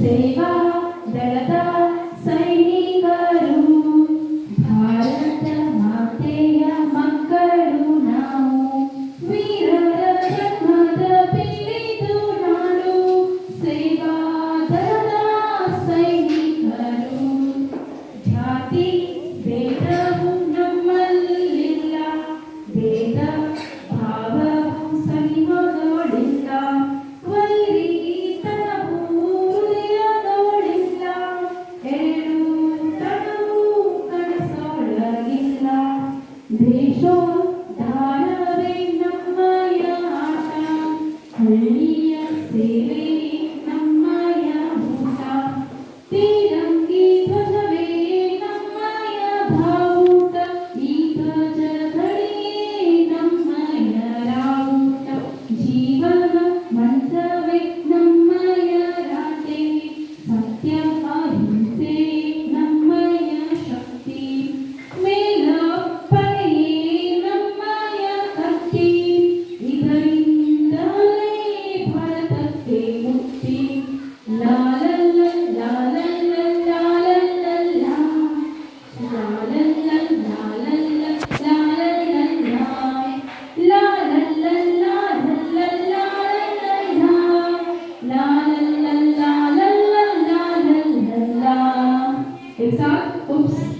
సేవా దళత द्वेषो दानवेन्नम्माया आशा हल्लीयसेवे नम्माया भूषा तिरङ्गी ध्वजवे नम्माया भा insan, ups,